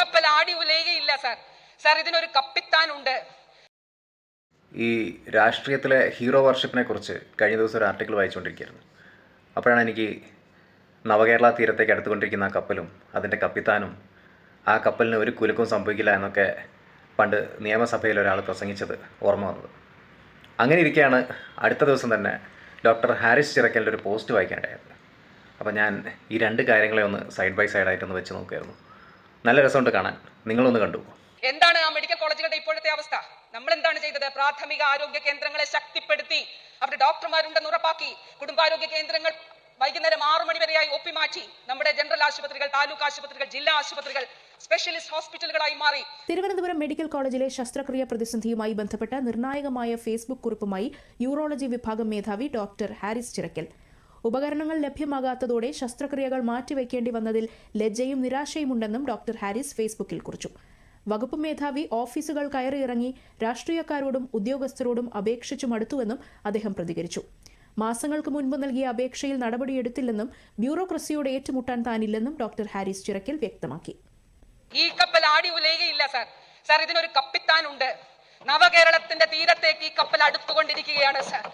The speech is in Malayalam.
കപ്പൽ ആടി ഉലയുകയില്ല സാർ. സാർ ഇതിനൊരു കപ്പിത്താൻ ഉണ്ട് ഈ രാഷ്ട്രീയത്തിലെ ഹീറോ വർഷിപ്പിനെ കുറിച്ച് കഴിഞ്ഞ ദിവസം ഒരു ആർട്ടിക്കിൾ വായിച്ചുകൊണ്ടിരിക്കുകയായിരുന്നു. അപ്പോഴാണ് എനിക്ക് നവകേരള തീരത്തേക്ക് അടുത്തുകൊണ്ടിരിക്കുന്ന ആ കപ്പലും അതിന്റെ കപ്പിത്താനും ആ കപ്പലിന് ഒരു കുലുക്കവും സംഭവിക്കില്ല എന്നൊക്കെ പണ്ട് നിയമസഭയിൽ ഒരാൾ പ്രസംഗിച്ചത് ഓർമ്മ വന്നത്. അങ്ങനെ ഇരിക്കുകയാണ് അടുത്ത ദിവസം തന്നെ ഡോക്ടർ ഹാരിസ് ചിറക്കലിന്റെ ഒരു പോസ്റ്റ് വായിക്കാനിടയായത്. അപ്പോൾ ഞാൻ ഈ രണ്ട് കാര്യങ്ങളെ ഒന്ന് സൈഡ് ബൈ സൈഡായിട്ടൊന്ന് വെച്ച് നോക്കുമായിരുന്നു നല്ല രസമുണ്ട് കാണാൻ. നിങ്ങളൊന്ന് കണ്ടു. എന്താണ് ആ മെഡിക്കൽ കോളേജുകളുടെ ഇപ്പോഴത്തെ അവസ്ഥ? നമ്മൾ എന്താണ് ചെയ്തത്? പ്രാഥമിക ആരോഗ്യ കേന്ദ്രങ്ങളെ ശക്തിപ്പെടുത്തി അവിടെ ഡോക്ടർമാരുണ്ടെന്ന് ഉറപ്പാക്കി കുടുംബാരോഗ്യ കേന്ദ്രങ്ങൾ വൈകുന്നേരം ആറു മണി വരെയായി ഒപ്പി മാറ്റി നമ്മുടെ ജനറൽ ആശുപത്രികൾ താലൂക്ക് ആശുപത്രികൾ ജില്ലാ ആശുപത്രികൾ സ്പെഷ്യലിസ്റ്റ് ഹോസ്പിറ്റലുകളായി മാറി. തിരുവനന്തപുരം മെഡിക്കൽ കോളേജിലെ ശസ്ത്രക്രിയ പ്രതിസന്ധിയുമായി ബന്ധപ്പെട്ട നിർണായകമായ ഫേസ്ബുക്ക് കുറിപ്പുമായി യൂറോളജി വിഭാഗം മേധാവി ഡോക്ടർ ഹാരിസ് ചിറക്കൽ. ഉപകരണങ്ങൾ ലഭ്യമാകാത്തതോടെ ശസ്ത്രക്രിയകൾ മാറ്റിവെക്കേണ്ടി വന്നതിൽ ലജ്ജയും നിരാശയുമുണ്ടെന്നും ഡോക്ടർ ഹാരിസ് ഫേസ്ബുക്കിൽ കുറിച്ചു. വകുപ്പ് മേധാവി ഓഫീസുകൾ കയറിയിറങ്ങി രാഷ്ട്രീയക്കാരോടും ഉദ്യോഗസ്ഥരോടും അപേക്ഷിച്ചു മടുത്തുവെന്നും അദ്ദേഹം പ്രതികരിച്ചു. മാസങ്ങൾക്ക് മുൻപ് നൽകിയ അപേക്ഷയിൽ നടപടിയെടുത്തില്ലെന്നും ബ്യൂറോക്രസിയോട് ഏറ്റുമുട്ടാൻ താനില്ലെന്നും ഡോക്ടർ ഹാരിസ് ചിറക്കൽ വ്യക്തമാക്കി. ഈ കപ്പൽ ആടി ഉലയുകയില്ല സാർ. സാർ ഇതിനൊരു കപ്പിത്താനുണ്ട്. നവകേരളത്തിന്റെ തീരത്തേക്ക് ഈ കപ്പൽ അടുത്തുകൊണ്ടിരിക്കുകയാണ് സാർ.